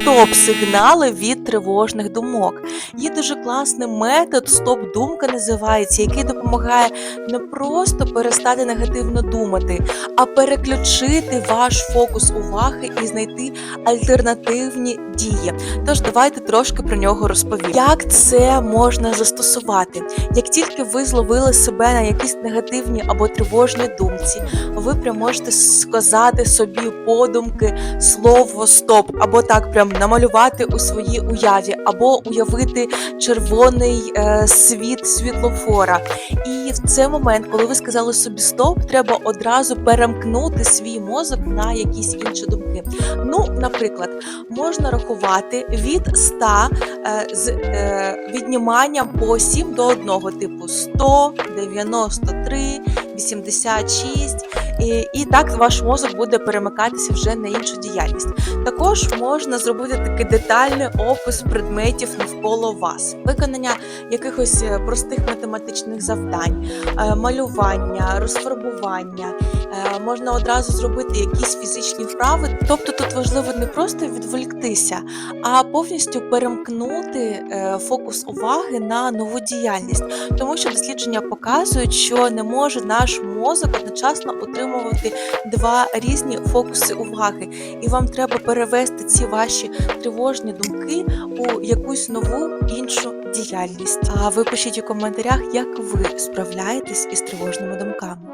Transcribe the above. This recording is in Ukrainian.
стоп-сигнали від тривожних думок. Є дуже класний метод стоп-думка називається, який допомагає не просто перестати негативно думати, а переключити ваш фокус уваги і знайти альтернативні дії. Тож давайте трошки про нього розповім. Як це можна застосувати? Як тільки ви зловили себе на якісь негативні або тривожній думці, ви прям можете сказати собі подумки слово стоп, або так прям намалювати у своїй уяві, або уявити червоний е, світ світлофора. І в цей момент, коли ви сказали собі стоп, треба одразу перемкнути свій мозок на якісь інші думки. Ну, наприклад, можна рахувати від 100 е, з е, відніманням по 7 до 1, типу 100, 93, 86. І, і так ваш мозок буде перемикатися вже на іншу діяльність. Також можна зробити такий детальний опис предметів навколо вас, виконання якихось е, простих математичних завдань, е, малювання, розфарбування. Е, Можна одразу зробити якісь фізичні вправи. Тобто тут важливо не просто відволіктися, а повністю перемкнути фокус уваги на нову діяльність, тому що дослідження показують, що не може наш мозок одночасно отримувати два різні фокуси уваги, і вам треба перевести ці ваші тривожні думки у якусь нову іншу діяльність. А ви пишіть у коментарях, як ви справляєтесь із тривожними думками.